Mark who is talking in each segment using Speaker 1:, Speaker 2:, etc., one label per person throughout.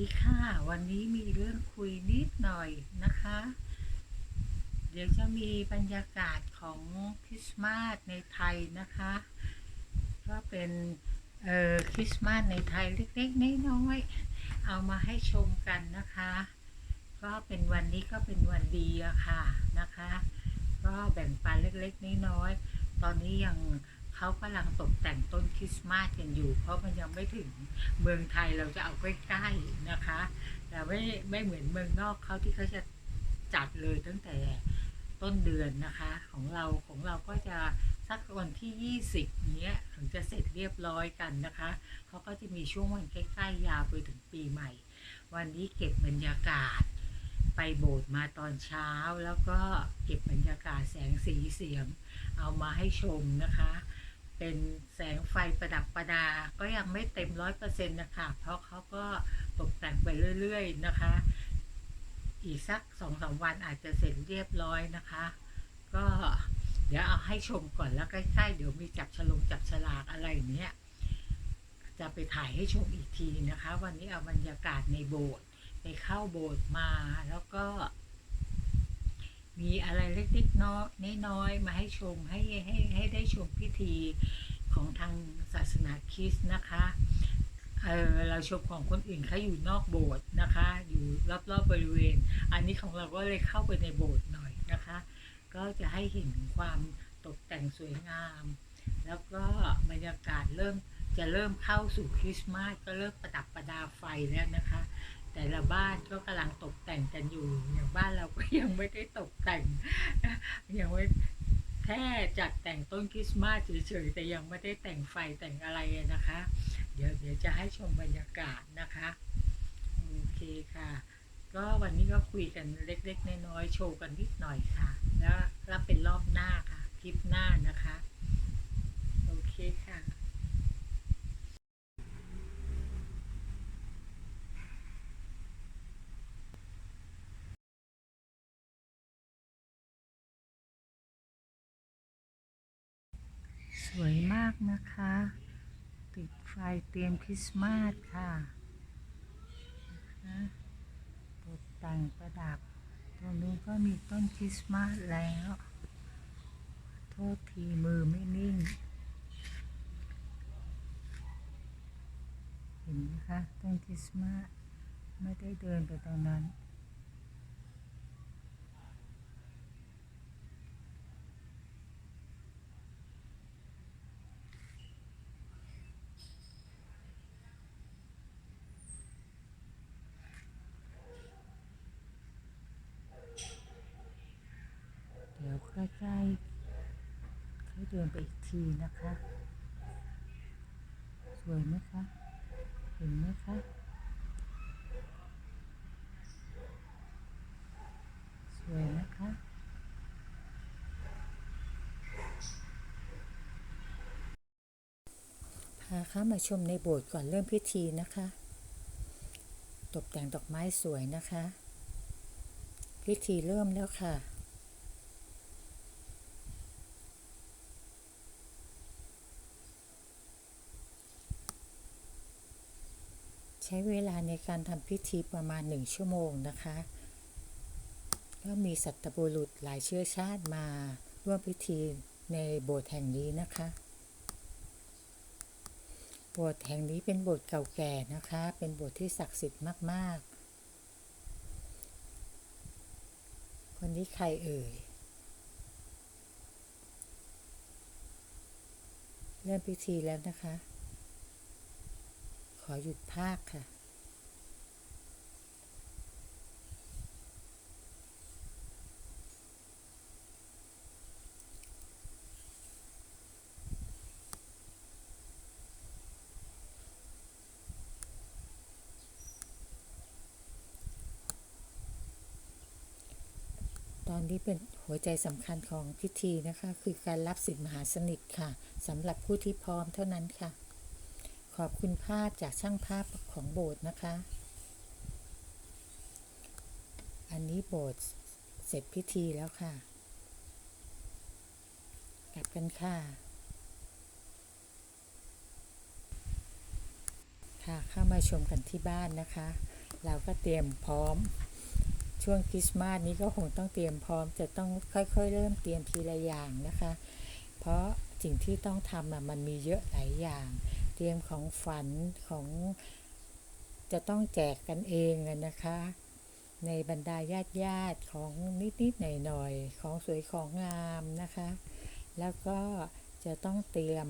Speaker 1: ดีค่ะ วันนี้มีเรื่องคุยนิดหน่อยนะคะ เดี๋ยวจะมีบรรยากาศของคริสต์มาสในไทยนะคะ ก็เป็นเอ่อคริสต์มาสในไทยเล็กๆน้อยๆเอามาให้ชมกันนะคะ ก็เป็นวันนี้ก็เป็นวันดีอะค่ะนะคะ ก็แบ่งปันเล็กๆน้อยๆตอนนี้ยัง เขากำลังตกแต่งต้นคริสต์มาสกันอยู่ เพราะมันยังไม่ถึงเมืองไทยเราจะเอาใกล้ๆนะคะ แต่ไม่ไม่เหมือนเมืองนอกเขาที่เขาจะจัดเลยตั้งแต่ต้นเดือนนะคะ ของเราของเราก็จะสักวันที่ 20เนี้ยถึงจะเสร็จเรียบร้อยกันนะคะเขาก็จะมีช่วงวันใกล้ๆยาวไปถึงปีใหม่ วันนี้เก็บบรรยากาศ ไปโบสถ์มาตอนเช้า แล้วก็เก็บบรรยากาศแสงสีเสียง เอามาให้ชมนะคะ เป็นแสงไฟประดับประดา ก็ยังไม่เต็มร้อยเปอร์เซ็นต์นะคะ เพราะเขาก็ตกแต่งไปเรื่อย ๆ นะคะ อีกสักสองสามวันอาจจะเสร็จเรียบร้อยนะคะ ก็เดี๋ยวเอาให้ชมก่อนแล้วใกล้ๆ เดี๋ยวมีจับฉลงจับฉลากอะไรเนี้ยจะไปถ่ายให้ชมอีกทีนะคะ วันนี้เอาบรรยากาศในโบสถ์ ไปเข้าโบสถ์มาแล้วก็ มีอะไรเล็กๆน้อยน้อยๆมาให้ชมให้ให้ให้ได้ชมพิธีของทางศาสนาคริสต์นะคะเออเราชมของคนอื่นเขาอยู่นอกโบสถ์นะคะ อยู่รอบๆบริเวณ อันนี้ของเราก็เลยเข้าไปในโบสถ์หน่อยนะคะ ก็จะให้เห็นความตกแต่งสวยงาม แล้วก็บรรยากาศเริ่มจะเริ่มเข้าสู่คริสต์มาสก็เริ่มประดับประดาไฟแล้วนะคะ แต่ละบ้านก็กำลังตกแต่งกันอยู่ อย่างบ้านเราก็ยังไม่ได้ตกแต่งยังไม่แค่จัดแต่งต้นคริสต์มาสเฉยๆแต่ยังไม่ได้แต่งไฟแต่งอะไรนะคะ เดี๋ยวเดี๋ยวจะให้ชมบรรยากาศนะคะโอเคค่ะ ก็วันนี้ก็คุยกันเล็กๆน้อยๆโชว์กันนิดหน่อยค่ะ แล้วรับเป็นรอบหน้าค่ะคลิปหน้านะคะ โอเคค่ะ สวยมากนะคะ ติดไฟเตรียมคริสต์มาสค่ะนะตกแต่งประดับ ตรงนู้นก็มีต้นคริสต์มาสแล้ว โทษทีมือไม่นิ่ง เห็นไหมคะ ต้นคริสต์มาสไม่ได้เดินไปตรงนั้น ใกล้ๆค่อยเดินไปอีกทีนะคะ สวยไหมคะ เห็นไหมคะ สวยนะคะพาเข้ามาชมในโบสถ์ก่อนเริ่มพิธีนะคะ ตกแต่งดอกไม้สวยนะคะ พิธีเริ่มแล้วค่ะ ช้เวลาในการทำพิธีประมาณหนึ่งชั่วโมงนะคะ ก็มีสัตบุรุษหลายเชื้อชาติมาร่วมพิธีในโบสถ์แห่งนี้นะคะ โบสถ์แห่งนี้เป็นโบสถ์เก่าแก่นะคะ เป็นโบสถ์ที่ศักดิ์สิทธิ์มาก ๆ คนนี้ใครเอ่ย เริ่มพิธีแล้วนะคะ อหยุดภาคค่ะ ตอนนี้เป็นหัวใจสำคัญของพิธีนะคะ คือการรับสิทธิมหาสนิทค่ะสำหรับผู้ที่พร้อมเท่านั้นค่ะ ขอบคุณภาพจากช่างภาพของโบสถ์นะคะ อันนี้โบสถ์เสร็จพิธีแล้วค่ะ กลับกันค่ะ ค่ะเข้ามาชมกันที่บ้านนะคะ เราก็เตรียมพร้อม ช่วงคริสต์มาสนี้ก็คงต้องเตรียมพร้อม จะต้องค่อยๆ เริ่มเตรียมทีละอย่างนะคะ เพราะสิ่งที่ต้องทำมันมีเยอะหลายอย่าง ตรียมของฝันของจะต้องแจกกันเองนะคะ ในบรรดาญาติญาติของนิด ๆ หน่อย ๆ ของสวยของงามนะคะ แล้วก็จะต้องเตรียม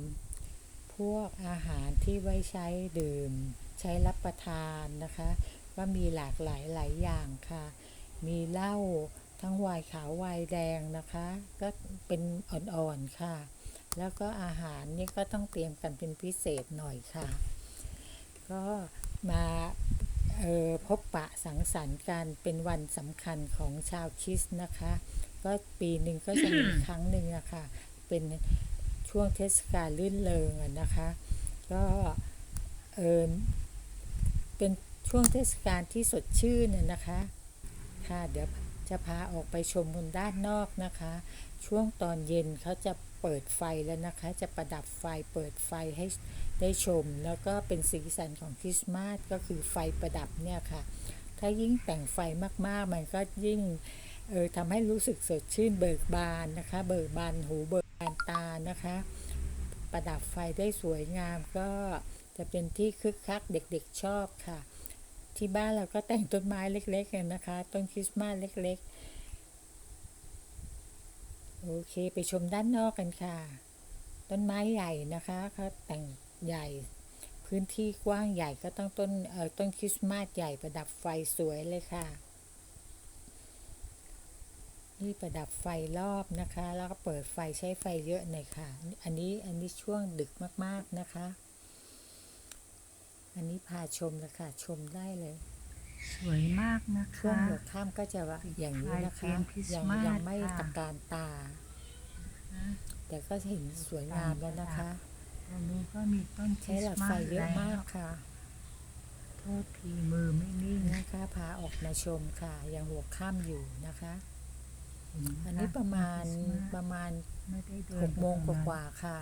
Speaker 1: พวกอาหารที่ไว้ใช้ดื่ม ใช้รับประทานนะคะ ก็มีหลากหลายหลายอย่างค่ะ มีเหล้าทั้งไวน์ขาวไวน์แดงนะคะ ก็เป็นอ่อน ๆ ค่ะ แล้วก็อาหารนี่ก็ต้องเตรียมกันเป็นพิเศษหน่อยค่ะ ก็มาออพบปะสังสรรค์กันเป็นวันสำคัญของชาวคริสต์นะคะ ก็ปีหนึ่งก็จะมีครั้งหนึ่งอะคะ เป็นช่วงเทศกาลลื่นเริงอะนะคะ ก็เออเป็นช่วงเทศกาลที่สดชื่นน่ะนะคะค่ะเดี๋ยวจะพาออกไปชมบนด้านนอกนะคะ ช่วงตอนเย็นเขาจะ เปิดไฟแล้วนะคะ จะประดับไฟเปิดไฟให้ได้ชม แล้วก็เป็นสีสันของคริสต์มาสก็คือไฟประดับเนี่ยค่ะ ถ้ายิ่งแต่งไฟมากๆ มันก็ยิ่งเออทำให้รู้สึกสดชื่นเบิกบานนะคะ เบิกบานหูเบิกบานตานะคะ ประดับไฟได้สวยงามก็จะเป็นที่คึกคักเด็กๆชอบค่ะ ที่บ้านเราก็แต่งต้นไม้เล็กๆกันนะคะ ต้นคริสต์มาสเล็กๆ โอเคไปชมด้านนอกกันค่ะ ต้นไม้ใหญ่นะคะเขาแต่งใหญ่พื้นที่กว้างใหญ่ก็ต้องต้นเอ่อต้นคริสต์มาสใหญ่ประดับไฟสวยเลยค่ะ นี่ประดับไฟรอบนะคะ แล้วก็เปิดไฟใช้ไฟเยอะหน่อยค่ะ อันนี้อันนี้ช่วงดึกมากๆนะคะ อันนี้พาชมเลยค่ะชมได้เลย
Speaker 2: สวยมากนะ
Speaker 1: ช่วง
Speaker 2: คะ
Speaker 1: หัวค่ำก็จะว่าอย่างนี้นะ
Speaker 2: คล้า
Speaker 1: คะ
Speaker 2: ยๆคริสต์
Speaker 1: ยัง
Speaker 2: มาส
Speaker 1: ยังไม่
Speaker 2: ค่ะ
Speaker 1: ตะการตา แต่ก็เห็นสวยงามแล้วนะคะ
Speaker 2: ตรงนี้ก็มีต้นค
Speaker 1: ใช้
Speaker 2: ริส
Speaker 1: หลัก
Speaker 2: ต์มา
Speaker 1: ไฟ
Speaker 2: ส
Speaker 1: เยอะ
Speaker 2: แล้ว
Speaker 1: มากค่ะ
Speaker 2: โทษทีมือไม่นิ่ง
Speaker 1: นะคะพาออกมาชมค่ะ ยังหัวค่ำอยู่นะคะ
Speaker 2: เห็ไหค
Speaker 1: อันนี้ประมาณ
Speaker 2: ต้นคริสต์
Speaker 1: ประมาณ
Speaker 2: ไม่ได้เดิ
Speaker 1: ห
Speaker 2: น
Speaker 1: กโมง
Speaker 2: ไป
Speaker 1: ก
Speaker 2: ตรงนั้น
Speaker 1: ว่าๆค่ะ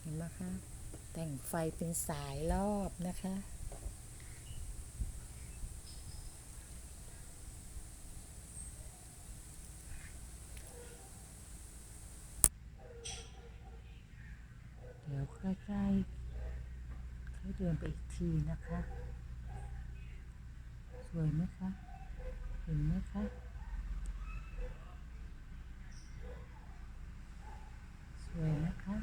Speaker 1: เห็นไหมคะ แต่งไฟเป็นสายรอบนะคะ
Speaker 2: เดี๋ยวใกล้ๆค่อยเดินไปอีกทีนะคะ สวยไหมคะ เห็นไหมคะ สวยนะคะ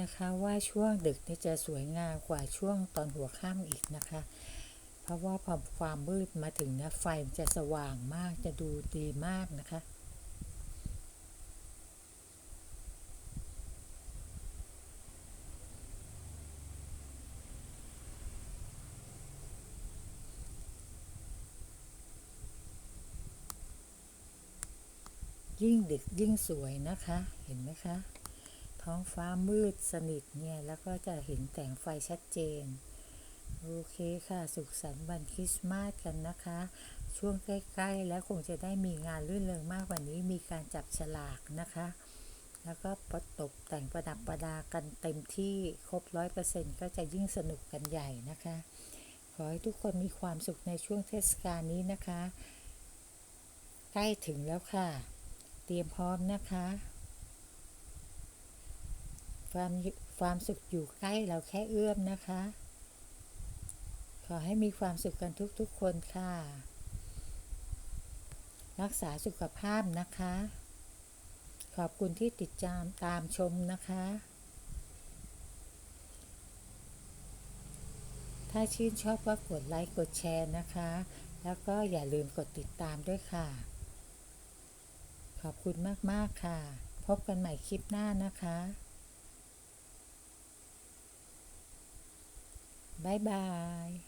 Speaker 1: นะคะว่าช่วงดึกนี่จะสวยงามกว่าช่วงตอนหัวค่ำอีกนะคะ เพราะว่าพอความมืดมาถึงนะไฟมันจะสว่างมากจะดูดีมากนะคะยิ่งดึกยิ่งสวยนะคะ เห็นไหมคะ ท้องฟ้ามืดสนิทเนี่ย แล้วก็จะเห็นแสงไฟชัดเจน โอเคค่ะ สุขสันต์วันคริสต์มาสกันนะคะ ช่วงใกล้ๆ แล้วคงจะได้มีงานรื่นเริงมากกว่านี้มีการจับฉลากนะคะ แล้วก็ประตกแต่งประดับประดากันเต็มที่ครบร้อยเปอร์เซ็นต์ก็จะยิ่งสนุกกันใหญ่นะคะ ขอให้ทุกคนมีความสุขในช่วงเทศกาลนี้นะคะ ใกล้ถึงแล้วค่ะ เตรียมพร้อมนะคะ ความความสุขอยู่ใกล้เราแค่เอื้อมนะคะ ขอให้มีความสุขกันทุกๆคนค่ะ รักษาสุขภาพนะคะ ขอบคุณที่ติดตามตามชมนะคะ ถ้าชื่นชอบก็กดไลค์กดแชร์นะคะ แล้วก็อย่าลืมกดติดตามด้วยค่ะ ขอบคุณมาก ๆ ค่ะ พบกันใหม่คลิปหน้านะคะ บ๊ายบาย